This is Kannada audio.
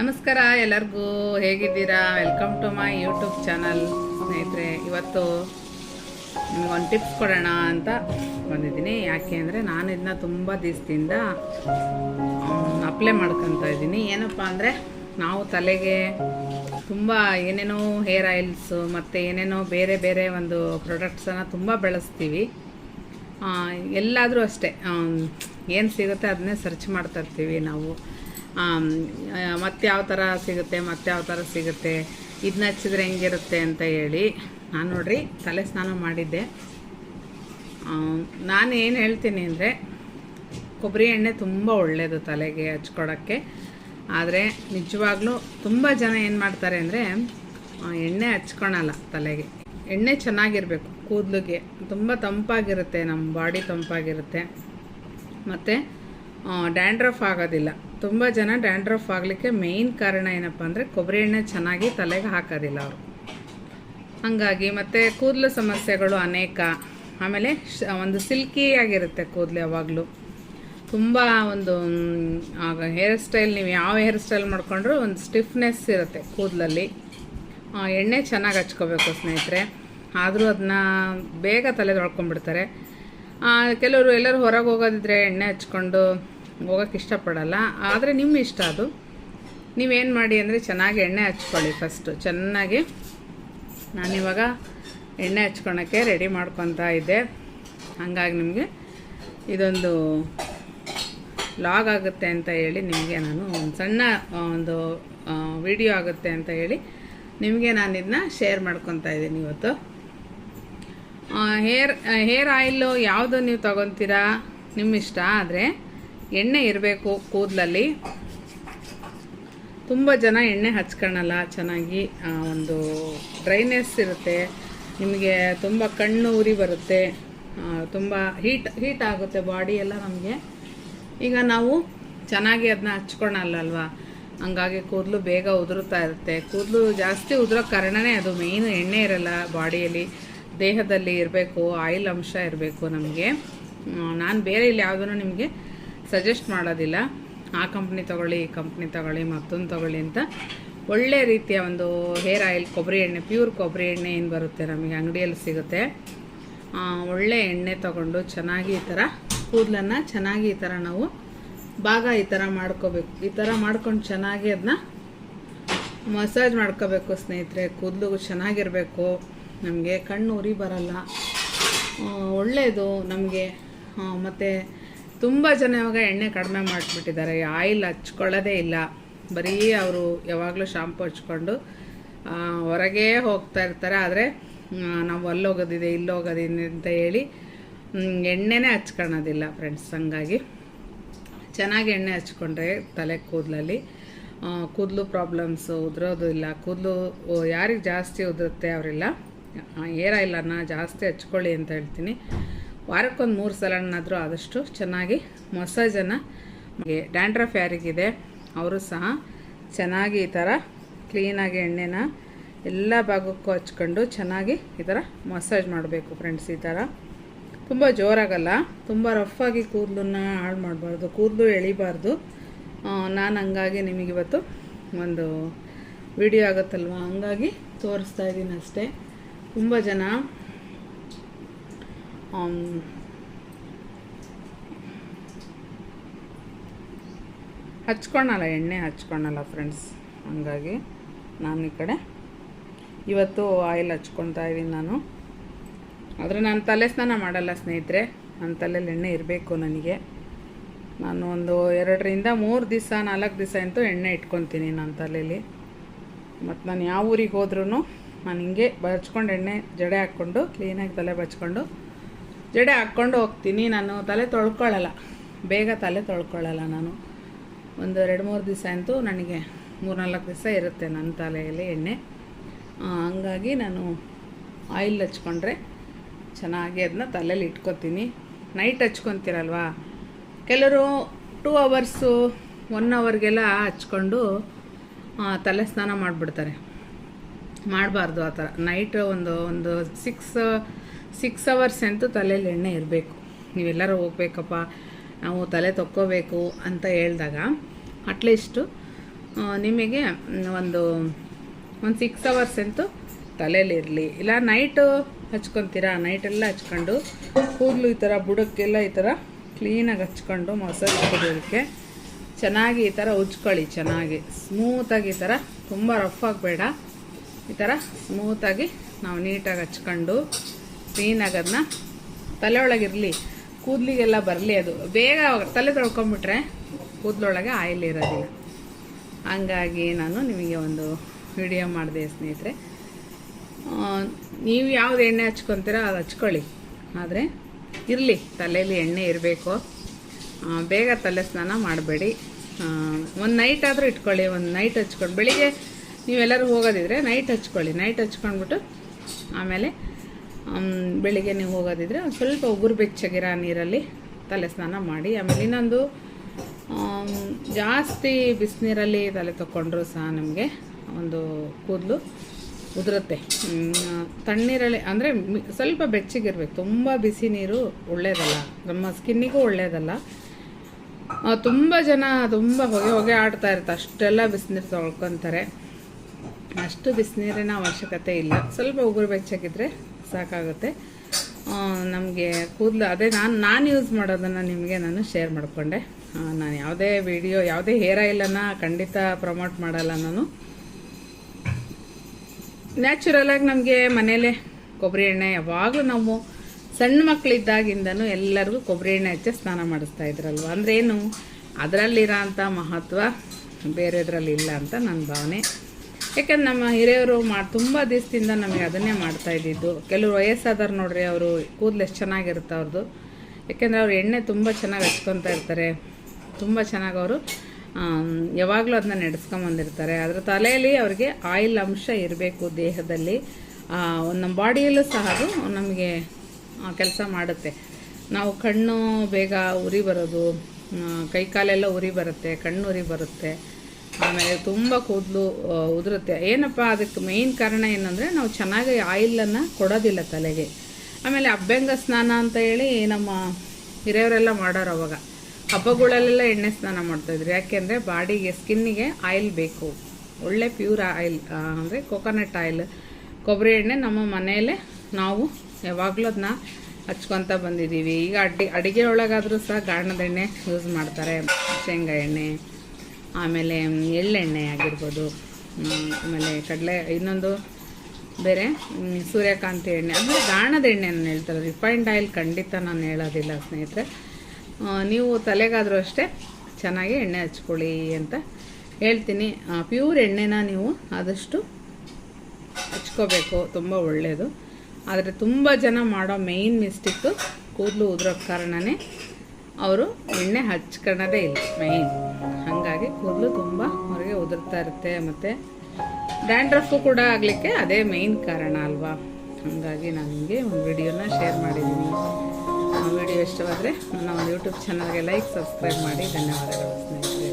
ನಮಸ್ಕಾರ ಎಲ್ಲರಿಗೂ, ಹೇಗಿದ್ದೀರಾ? Welcome to my YouTube channel ಸ್ನೇಹಿತರೆ, ಇವತ್ತು ನಿಮ್ಗೊಂದು ಟಿಪ್ಸ್ ಕೊಡೋಣ ಅಂತ ಬಂದಿದ್ದೀನಿ. ಯಾಕೆ ಅಂದರೆ ನಾನು ಇದನ್ನ ತುಂಬ ದಿವಸದಿಂದ ಅಪ್ಲೈ ಮಾಡ್ಕೊತಾ ಇದ್ದೀನಿ. ಏನಪ್ಪ ಅಂದರೆ ನಾವು ತಲೆಗೆ ತುಂಬ ಏನೇನೋ ಹೇರ್ ಆಯಿಲ್ಸು ಮತ್ತು ಏನೇನೋ ಬೇರೆ ಬೇರೆ ಒಂದು ಪ್ರಾಡಕ್ಟ್ಸನ್ನು ತುಂಬ ಬೆಳೆಸ್ತೀವಿ. ಎಲ್ಲಾದರೂ ಅಷ್ಟೇ ಏನು ಸಿಗುತ್ತೆ ಅದನ್ನೇ ಸರ್ಚ್ ಮಾಡ್ತಾ ಇರ್ತೀವಿ ನಾವು. ಮತ್ತೆ ಯಾವ ಥರ ಸಿಗುತ್ತೆ, ಮತ್ತೆ ಯಾವ ಥರ ಸಿಗುತ್ತೆ ಇದನ್ನ ಹಚ್ಚಿದ್ರೆ ಹೆಂಗಿರುತ್ತೆ ಅಂತ ಹೇಳಿ ನಾನು ನೋಡ್ರಿ ತಲೆ ಸ್ನಾನ ಮಾಡಿದ್ದೆ. ನಾನು ಏನು ಹೇಳ್ತೀನಿ ಅಂದರೆ ಕೊಬ್ಬರಿ ಎಣ್ಣೆ ತುಂಬ ಒಳ್ಳೆಯದು ತಲೆಗೆ ಹಚ್ಕೊಳಕ್ಕೆ. ಆದರೆ ನಿಜವಾಗ್ಲೂ ತುಂಬ ಜನ ಏನು ಮಾಡ್ತಾರೆ ಅಂದರೆ ಎಣ್ಣೆ ಹಚ್ಕೊಳಲ್ಲ ತಲೆಗೆ. ಎಣ್ಣೆ ಚೆನ್ನಾಗಿರಬೇಕು, ಕೂದಲಿಗೆ. ತುಂಬ ತಂಪಾಗಿರುತ್ತೆ ನಮ್ಮ ಬಾಡಿ ತಂಪಾಗಿರುತ್ತೆ. ಮತ್ತು ಡ್ಯಾಂಡ್ರಫ್ ಆಗೋದಿಲ್ಲ. ತುಂಬ ಜನ ಡ್ಯಾಂಡ್ರಫ್ ಆಗಲಿಕ್ಕೆ ಮೇಯ್ನ್ ಕಾರಣ ಏನಪ್ಪ ಅಂದರೆ ಕೊಬ್ಬರಿ ಎಣ್ಣೆ ಚೆನ್ನಾಗಿ ತಲೆಗೆ ಹಾಕೋದಿಲ್ಲ ಅವರು. ಹಾಗಾಗಿ ಮತ್ತು ಕೂದಲು ಸಮಸ್ಯೆಗಳು ಅನೇಕ. ಆಮೇಲೆ ಒಂದು ಸಿಲ್ಕಿ ಆಗಿರುತ್ತೆ ಕೂದಲು ಯಾವಾಗಲೂ. ತುಂಬ ಒಂದು ಹೇರ್ ಸ್ಟೈಲ್ ನೀವು ಯಾವ ಹೇರ್ ಸ್ಟೈಲ್ ಮಾಡ್ಕೊಂಡ್ರೂ ಒಂದು ಸ್ಟಿಫ್ನೆಸ್ ಇರುತ್ತೆ ಕೂದಲಲ್ಲಿ. ಎಣ್ಣೆ ಚೆನ್ನಾಗಿ ಹಚ್ಕೋಬೇಕು ಸ್ನೇಹಿತರೆ. ಆದರೂ ಅದನ್ನ ಬೇಗ ತಲೆ ತೊಳ್ಕೊಂಡ್ಬಿಡ್ತಾರೆ. ಕೆಲವರು ಎಲ್ಲರೂ ಹೊರಗೆ ಹೋಗೋದಿದ್ರೆ ಎಣ್ಣೆ ಹಚ್ಕೊಂಡು ಹೋಗೋಕ್ಕೆ ಇಷ್ಟಪಡಲ್ಲ. ಆದರೆ ನಿಮ್ಮ ಇಷ್ಟ ಅದು. ನೀವೇನು ಮಾಡಿ ಅಂದರೆ ಚೆನ್ನಾಗಿ ಎಣ್ಣೆ ಹಚ್ಕೊಳ್ಳಿ ಫಸ್ಟು ಚೆನ್ನಾಗಿ. ನಾನಿವಾಗ ಎಣ್ಣೆ ಹಚ್ಕೊಳಕ್ಕೆ ರೆಡಿ ಮಾಡ್ಕೊತಾ ಇದ್ದೆ. ಹಾಗಾಗಿ ನಿಮಗೆ ಇದೊಂದು ಲಾಗ್ ಆಗುತ್ತೆ ಅಂತ ಹೇಳಿ ನಿಮಗೆ ನಾನು ಒಂದು ಸಣ್ಣ ಒಂದು ವಿಡಿಯೋ ಆಗುತ್ತೆ ಅಂತ ಹೇಳಿ ನಿಮಗೆ ನಾನು ಇದನ್ನ ಶೇರ್ ಮಾಡ್ಕೊತಾ ಇದ್ದೀನಿ ಇವತ್ತು. ಹೇರ್ ಹೇರ್ ಆಯಿಲು ಯಾವುದು ನೀವು ತಗೊತೀರಾ? ನಿಮ್ಮ ಇಷ್ಟ ಆದರೆ ಎಣ್ಣೆ ಇರಬೇಕು ಕೂದಲಲ್ಲಿ. ತುಂಬ ಜನ ಎಣ್ಣೆ ಹಚ್ಕೊಳಲ್ಲ ಚೆನ್ನಾಗಿ ಒಂದು ಡ್ರೈನೆಸ್ ಇರುತ್ತೆ. ನಿಮಗೆ ತುಂಬ ಕಣ್ಣು ಉರಿ ಬರುತ್ತೆ. ತುಂಬ ಹೀಟ್ ಹೀಟ್ ಆಗುತ್ತೆ ಬಾಡಿ ಎಲ್ಲ ನಮಗೆ. ಈಗ ನಾವು ಚೆನ್ನಾಗಿ ಅದನ್ನ ಹಚ್ಕೊಳಲ್ಲ ಅಲ್ವಾ ಹಂಗಾಗಿ ಕೂದಲು ಬೇಗ ಉದುರುತ್ತಾ ಇರುತ್ತೆ. ಕೂದಲು ಜಾಸ್ತಿ ಉದುರೋ ಕಾರಣನೇ ಅದು ಮೇಯ್ನು ಎಣ್ಣೆ ಇರಲ್ಲ ಬಾಡಿಯಲ್ಲಿ ದೇಹದಲ್ಲಿ ಇರಬೇಕು, ಆಯಿಲ್ ಅಂಶ ಇರಬೇಕು ನಮಗೆ. ನಾನು ಬೇರೆ ಇಲ್ಲಿ ಯಾವುದನ್ನು ನಿಮಗೆ ಸಜೆಸ್ಟ್ ಮಾಡೋದಿಲ್ಲ. ಆ ಕಂಪ್ನಿ ತಗೊಳ್ಳಿ, ಈ ಕಂಪ್ನಿ ತಗೊಳ್ಳಿ, ಮತ್ತೊಂದು ತಗೊಳ್ಳಿ ಅಂತ ಒಳ್ಳೆ ರೀತಿಯ ಒಂದು ಹೇರ್ ಆಯಿಲ್ ಕೊಬ್ಬರಿ ಎಣ್ಣೆ ಪ್ಯೂರ್ ಕೊಬ್ಬರಿ ಎಣ್ಣೆ ಏನು ಬರುತ್ತೆ ನಮಗೆ ಅಂಗಡಿಯಲ್ಲಿ ಸಿಗುತ್ತೆ. ಒಳ್ಳೆ ಎಣ್ಣೆ ತಗೊಂಡು ಚೆನ್ನಾಗಿ ಈ ಥರ ಕೂದಲನ್ನು ಚೆನ್ನಾಗಿ ಈ ಥರ ನಾವು ಭಾಗ ಈ ಥರ ಮಾಡ್ಕೋಬೇಕು. ಈ ಥರ ಮಾಡ್ಕೊಂಡು ಚೆನ್ನಾಗಿ ಅದನ್ನ ಮಸಾಜ್ ಮಾಡ್ಕೋಬೇಕು ಸ್ನೇಹಿತರೆ. ಕೂದಲು ಚೆನ್ನಾಗಿರಬೇಕು. ನಮಗೆ ಕಣ್ಣು ಉರಿ ಬರಲ್ಲ. ಒಳ್ಳೆಯದು ನಮಗೆ. ಮತ್ತು ತುಂಬ ಜನ ಇವಾಗ ಎಣ್ಣೆ ಕಡಿಮೆ ಮಾಡಿಬಿಟ್ಟಿದ್ದಾರೆ. ಆಯಿಲ್ ಹಚ್ಕೊಳ್ಳೋದೇ ಇಲ್ಲ. ಬರೀ ಅವರು ಯಾವಾಗಲೂ ಶಾಂಪು ಹಚ್ಕೊಂಡು ಹೊರಗೆ ಹೋಗ್ತಾ ಇರ್ತಾರೆ. ಆದರೆ ನಾವು ಅಲ್ಲೋಗೋದಿದೆ, ಇಲ್ಲೋಗೋದಿದೆ ಅಂತ ಹೇಳಿ ಎಣ್ಣೆನೇ ಹಚ್ಕೊಳೋದಿಲ್ಲ ಫ್ರೆಂಡ್ಸ್ ಹಂಗಾಗಿ. ಚೆನ್ನಾಗಿ ಎಣ್ಣೆ ಹಚ್ಕೊಂಡ್ರೆ ತಲೆ ಕೂದಲಲ್ಲಿ ಕೂದಲು ಪ್ರಾಬ್ಲಮ್ಸು ಉದುರೋದು ಇಲ್ಲ. ಕೂದಲು ಯಾರಿಗೆ ಜಾಸ್ತಿ ಉದುರುತ್ತೆ ಅವರೆಲ್ಲ. ಇಲ್ಲ ನಾ ಜಾಸ್ತಿ ಹಚ್ಕೊಳ್ಳಿ ಅಂತ ಹೇಳ್ತೀನಿ. ವಾರಕ್ಕೊಂದು ಮೂರು ಸಲನಾದರೂ ಆದಷ್ಟು ಚೆನ್ನಾಗಿ ಮಸಾಜನ್ನು ಡ್ಯಾಂಡ್ರಫ್ ಯಾರಿಗಿದೆ, ಅವರು ಸಹ ಚೆನ್ನಾಗಿ ಈ ಥರ ಕ್ಲೀನಾಗಿ ಎಣ್ಣೆನ ಎಲ್ಲ ಭಾಗಕ್ಕೂ ಹಚ್ಕೊಂಡು ಚೆನ್ನಾಗಿ ಈ ಥರ ಮಸಾಜ್ ಮಾಡಬೇಕು ಫ್ರೆಂಡ್ಸ್ ಈ ಥರ ತುಂಬ ಜೋರಾಗಲ್ಲ, ತುಂಬ ರಫಾಗಿ ಕೂದಲನ್ನ ಹಾಳು ಮಾಡಬಾರ್ದು, ಕೂದಲು ಎಳಿಬಾರ್ದು. ನಾನು ಹಂಗಾಗಿ ನಿಮಗಿವತ್ತು ಒಂದು ವಿಡಿಯೋ ಆಗುತ್ತಲ್ವ? ಹಂಗಾಗಿ ತೋರಿಸ್ತಾ ಇದ್ದೀನಿ ಅಷ್ಟೇ. ತುಂಬ ಜನ ಹಚ್ಕೊಳಲ್ಲ, ಎಣ್ಣೆ ಹಚ್ಕೊಳಲ್ಲ ಫ್ರೆಂಡ್ಸ್ ಹಂಗಾಗಿ ನಾನು ಈ ಕಡೆ ಇವತ್ತು ಆಯಿಲ್ ಹಚ್ಕೊತಾ ಇದ್ದೀನಿ ನಾನು. ಆದರೆ ನಾನು ತಲೆ ಸ್ನಾನ ಮಾಡಲ್ಲ ಸ್ನೇಹಿತರೆ. ನನ್ನ ತಲೆಯಲ್ಲಿ ಎಣ್ಣೆ ಇರಬೇಕು ನನಗೆ. ನಾನು ಒಂದು ಎರಡರಿಂದ ಮೂರು ದಿವಸ, ನಾಲ್ಕು ದಿವಸ ಅಂತೂ ಎಣ್ಣೆ ಇಟ್ಕೊತೀನಿ ನನ್ನ ತಲೆಯಲ್ಲಿ ಮತ್ತು ನಾನು ಯಾವ ಊರಿಗೆ ಹೋದ್ರೂ ನಾನು ಹಿಂಗೆ ಬಚ್ಕೊಂಡು ಎಣ್ಣೆ ಜಡೆ ಹಾಕ್ಕೊಂಡು ಕ್ಲೀನಾಗಿ ತಲೆ ಬಚ್ಕೊಂಡು ಜಡೆ ಹಾಕ್ಕೊಂಡು ಹೋಗ್ತೀನಿ ನಾನು. ತಲೆ ತೊಳ್ಕೊಳ್ಳಲ್ಲ. ಬೇಗ ತಲೆ ತೊಳ್ಕೊಳ್ಳಲ್ಲ ನಾನು. ಒಂದು ಎರಡು ಮೂರು ದಿವಸ ಅಂತೂ ನನಗೆ ಮೂರು ನಾಲ್ಕು ದಿವಸ ಇರುತ್ತೆ ನನ್ನ ತಲೆಯಲ್ಲಿ ಎಣ್ಣೆ. ಹಂಗಾಗಿ ನಾನು ಆಯಿಲ್ ಹಚ್ಕೊಂಡ್ರೆ ಚೆನ್ನಾಗಿ ಅದನ್ನ ತಲೆಯಲ್ಲಿ ಇಟ್ಕೊತೀನಿ. ನೈಟ್ ಹಚ್ಕೊತೀರಲ್ವಾ? ಕೆಲವರು ಟೂ ಅವರ್ಸು, ಒನ್ ಅವರ್ಗೆಲ್ಲ ಹಚ್ಕೊಂಡು ತಲೆ ಸ್ನಾನ ಮಾಡಿಬಿಡ್ತಾರೆ. ಮಾಡಬಾರ್ದು ಆ ಥರ. ನೈಟ್ ಒಂದು ಒಂದು ಸಿಕ್ಸ್ ಸಿಕ್ಸ್ ಅವರ್ಸ್ ಅಂತೂ ತಲೆಯಲ್ಲಿ ಎಣ್ಣೆ ಇರಬೇಕು. ನೀವೆಲ್ಲರೂ ಹೋಗ್ಬೇಕಪ್ಪ, ನಾವು ತಲೆ ತೊಕ್ಕೋಬೇಕು ಅಂತ ಹೇಳಿದಾಗ ಅಟ್ಲೀಸ್ಟು ನಿಮಗೆ ಒಂದು ಒಂದು ಸಿಕ್ಸ್ ಅವರ್ಸ್ ಅಂತೂ ತಲೆಯಲ್ಲಿರಲಿ ಇಲ್ಲ ನೈಟು ಹಚ್ಕೊತೀರಾ? ನೈಟೆಲ್ಲ ಹಚ್ಕೊಂಡು ಕೂದಲು ಈ ಥರ ಬುಡಕ್ಕೆಲ್ಲ ಈ ಥರ ಕ್ಲೀನಾಗಿ ಹಚ್ಕೊಂಡು ಮೊಸರು ಕುಡಿಯೋದಕ್ಕೆ ಚೆನ್ನಾಗಿ ಈ ಥರ ಉಜ್ಕೊಳ್ಳಿ, ಚೆನ್ನಾಗಿ. ಸ್ಮೂತಾಗಿ ಈ ಥರ ತುಂಬ ರಫ್ ಆಗಬೇಡ. ಈ ಥರ ಸ್ಮೂತಾಗಿ ನಾವು ನೀಟಾಗಿ ಹಚ್ಕೊಂಡು ಕ್ಲೀನಾಗಿ ಅದನ್ನ ತಲೆ ಒಳಗಿರಲಿ ಕೂದಲಿಗೆಲ್ಲ ಬರಲಿ ಅದು. ಬೇಗ ತಲೆ ತೊಳ್ಕೊಂಬಿಟ್ರೆ ಕೂದಲೊಳಗೆ ಆಯಿಲ್ ಇರೋದಿಲ್ಲ. ಹಂಗಾಗಿ ನಾನು ನಿಮಗೆ ಒಂದು ವಿಡಿಯೋ ಮಾಡಿದೆ ಸ್ನೇಹಿತರೆ. ನೀವು ಯಾವ್ದು ಎಣ್ಣೆ ಹಚ್ಕೊತೀರ ಅದು ಹಚ್ಕೊಳ್ಳಿ. ಆದರೆ ಇರಲಿ ತಲೆಯಲ್ಲಿ ಎಣ್ಣೆ ಇರಬೇಕು. ಬೇಗ ತಲೆ ಸ್ನಾನ ಮಾಡಬೇಡಿ. ಒಂದು ನೈಟ್ ಆದರೂ ಇಟ್ಕೊಳ್ಳಿ ಒಂದು ನೈಟ್ ಹಚ್ಕೊಂಡು ಬೆಳಿಗ್ಗೆ ನೀವೆಲ್ಲರೂ ಹೋಗೋದಿದ್ರೆ ನೈಟ್ ಹಚ್ಕೊಳ್ಳಿ. ನೈಟ್ ಹಚ್ಕೊಂಡ್ಬಿಟ್ಟು ಆಮೇಲೆ ಆಮ್, ಬೆಳಿಗ್ಗೆ ನೀವು ಹೋಗೋದಿದ್ರೆ ಸ್ವಲ್ಪ ಉಗುರು ಬೆಚ್ಚಗಿರೋ ನೀರಲ್ಲಿ ತಲೆ ಸ್ನಾನ ಮಾಡಿ ಆಮೇಲೆ ಇನ್ನೊಂದು ಜಾಸ್ತಿ ಬಿಸಿನೀರಲ್ಲಿ ತಲೆ ತಗೊಂಡ್ರು ಸಹ ನಮಗೆ ಒಂದು ಕೂದಲು ಉದುರುತ್ತೆ. ತಣ್ಣೀರಲ್ಲಿ ಅಂದರೆ ಸ್ವಲ್ಪ ಬೆಚ್ಚಗಿರ್ಬೇಕು. ತುಂಬ ಬಿಸಿ ನೀರು ಒಳ್ಳೆಯದಲ್ಲ ನಮ್ಮ ಸ್ಕಿನ್ನಿಗೂ ಒಳ್ಳೆಯದಲ್ಲ ಆ, ತುಂಬ ಜನ ತುಂಬ ಹೊಗೆ ಹೊಗೆ ಆಡ್ತಾ ಇರ್ತಾರೆ ಅಷ್ಟೆಲ್ಲ ಬಿಸಿನೀರು ತೊಳ್ಕೊತಾರೆ. ಅಷ್ಟು ಬಿಸಿನೀರಿನ ಅವಶ್ಯಕತೆ ಇಲ್ಲ. ಸ್ವಲ್ಪ ಉಗುರು ಬೆಚ್ಚಗಿದ್ರೆ ಸಾಕಾಗುತ್ತೆ. ನಮಗೆ ಕೂದಲು ಅದೇ ನಾನು ನಾನು ಯೂಸ್ ಮಾಡೋದನ್ನು ನಿಮಗೆ ನಾನು ಶೇರ್ ಮಾಡಿಕೊಂಡೆ. ನಾನು ಯಾವುದೇ ವಿಡಿಯೋ ಯಾವುದೇ ಹೇರ್ ಆಯಿಲನ್ನು ಖಂಡಿತ ಪ್ರಮೋಟ್ ಮಾಡಲ್ಲ ನಾನು. ನ್ಯಾಚುರಲಾಗಿ ನಮಗೆ ಮನೆಯಲ್ಲೇ ಕೊಬ್ಬರಿ ಎಣ್ಣೆ ಯಾವಾಗಲೂ ನಾವು ಸಣ್ಣ ಮಕ್ಕಳಿದ್ದಾಗಿಂದನೂ ಎಲ್ಲರಿಗೂ ಕೊಬ್ಬರಿ ಎಣ್ಣೆ ಹಚ್ಚಿ ಸ್ನಾನ ಮಾಡಿಸ್ತಾ ಇದ್ರಲ್ವ? ಅಂದ್ರೇನು ಅದರಲ್ಲಿರೋ ಅಂಥ ಮಹತ್ವ ಬೇರೆದ್ರಲ್ಲಿ ಇಲ್ಲ ಅಂತ ನನ್ನ ಭಾವನೆ. ಯಾಕಂದ್ರೆ ನಮ್ಮ ಹಿರಿಯವರು ಮಾಡಿ, ತುಂಬ ದಿವಸದಿಂದ ನಮಗೆ ಅದನ್ನೇ ಮಾಡ್ತಾ ಇದ್ದಿದ್ದು. ಕೆಲವರು ವಯಸ್ಸಾದವ್ರು ನೋಡ್ರಿ, ಅವರು ಕೂದಲು ಎಷ್ಟು ಚೆನ್ನಾಗಿರುತ್ತೆ ಅವ್ರದ್ದು ಯಾಕೆಂದರೆ ಅವ್ರು ಎಣ್ಣೆ ತುಂಬ ಚೆನ್ನಾಗಿ ಹಚ್ಕೊತಾ ಇರ್ತಾರೆ. ತುಂಬ ಚೆನ್ನಾಗಿ ಅವರು ಯಾವಾಗಲೂ ಅದನ್ನ ನಡೆಸ್ಕೊಂಬಂದಿರ್ತಾರೆ ಅದರ ತಲೆಯಲ್ಲಿ ಅವ್ರಿಗೆ ಆಯಿಲ್ ಅಂಶ ಇರಬೇಕು ದೇಹದಲ್ಲಿ. ನಮ್ಮ ಬಾಡಿಯಲ್ಲೂ ಸಹ ಅದು ನಮಗೆ ಕೆಲಸ ಮಾಡುತ್ತೆ. ನಾವು ಕಣ್ಣು ಬೇಗ ಉರಿ ಬರೋದು ಕೈಕಾಲೆಲ್ಲ ಉರಿ ಬರುತ್ತೆ, ಕಣ್ಣು ಉರಿ ಬರುತ್ತೆ. ಆಮೇಲೆ ತುಂಬ ಕೂದಲು ಉದುರುತ್ತೆ. ಏನಪ್ಪ, ಅದಕ್ಕೆ ಮೇಯ್ನ್ ಕಾರಣ ಏನಂದರೆ ನಾವು ಚೆನ್ನಾಗಿ ಆಯಿಲನ್ನು ಕೊಡೋದಿಲ್ಲ ತಲೆಗೆ. ಆಮೇಲೆ ಅಭ್ಯಂಗ ಸ್ನಾನ ಅಂತ ಹೇಳಿ ನಮ್ಮ ಹಿರಿಯವರೆಲ್ಲ ಮಾಡೋರು ಅವಾಗ. ಹಬ್ಬಗಳಲ್ಲೆಲ್ಲ ಎಣ್ಣೆ ಸ್ನಾನ ಮಾಡ್ತಾಯಿದ್ರು ಯಾಕೆಂದರೆ ಬಾಡಿಗೆ, ಸ್ಕಿನ್ನಿಗೆ ಆಯಿಲ್ ಬೇಕು. ಒಳ್ಳೆ ಪ್ಯೂರ್ ಆಯಿಲ್ ಅಂದರೆ ಕೋಕೋನಟ್ ಆಯಿಲ್ ಕೊಬ್ಬರಿ ಎಣ್ಣೆ ನಮ್ಮ ಮನೆಯಲ್ಲೇ ನಾವು ಯಾವಾಗಲೂ ಅದನ್ನ ಹಚ್ಕೊತ ಬಂದಿದ್ದೀವಿ. ಈಗ ಅಡ್ಡಿ, ಅಡುಗೆ ಒಳಗಾದರೂ ಸಹ ಗಾಣದ ಎಣ್ಣೆ ಯೂಸ್ ಮಾಡ್ತಾರೆ. ಶೇಂಗಾ ಎಣ್ಣೆ. ಆಮೇಲೆ ಎಳ್ಳೆಣ್ಣೆ ಆಗಿರ್ಬೋದು ಆಮೇಲೆ ಕಡಲೆ, ಇನ್ನೊಂದು ಬೇರೆ ಸೂರ್ಯಕಾಂತಿ ಎಣ್ಣೆ. ಅಂದರೆ ಗಾಣದ ಎಣ್ಣೆ ನಾನು ಹೇಳ್ತಾರೆ ರಿಫೈನ್ಡ್ ಆಯಿಲ್ ಖಂಡಿತ ನಾನು ಹೇಳೋದಿಲ್ಲ ಸ್ನೇಹಿತರೆ. ನೀವು ತಲೆಗಾದರೂ ಅಷ್ಟೇ ಚೆನ್ನಾಗಿ ಎಣ್ಣೆ ಹಚ್ಕೊಳ್ಳಿ ಅಂತ ಹೇಳ್ತೀನಿ. ಪ್ಯೂರ್ ಎಣ್ಣೆನ ನೀವು ಆದಷ್ಟು ಹಚ್ಕೋಬೇಕು. ತುಂಬ ಒಳ್ಳೆಯದು ಆದರೆ ತುಂಬ ಜನ ಮಾಡೋ ಮೇಯ್ನ್ ಮಿಸ್ಟೇಕು ಕೂದಲು ಉದುರೋ ಕಾರಣನೇ ಅವರು ಎಣ್ಣೆ ಹಚ್ಕೊಳ್ಳೋದೇ ಇಲ್ಲ, ಮೇಯ್ನ್. ಹಾಗಾಗಿ ಕೂದಲು ತುಂಬ ಹೊರಗೆ ಉದುರ್ತಾ ಇರುತ್ತೆ ಮತ್ತು ಡ್ಯಾಂಡ್ರಫು ಕೂಡ ಆಗಲಿಕ್ಕೆ ಅದೇ ಮೇಯ್ನ್ ಕಾರಣ ಅಲ್ವಾ? ಹಾಗಾಗಿ ನಾನು ನಿಮಗೆ ಒಂದು ವಿಡಿಯೋನ ಶೇರ್ ಮಾಡಿದ್ದೀನಿ. ಆ ವಿಡಿಯೋ ಇಷ್ಟವಾದರೆ ನನ್ನ ಒಂದು ಯೂಟ್ಯೂಬ್ ಚಾನಲ್ಗೆ ಲೈಕ್ ಸಬ್ಸ್ಕ್ರೈಬ್ ಮಾಡಿ. ಧನ್ಯವಾದಗಳು ಸ್ನೇಹಿತರೆ.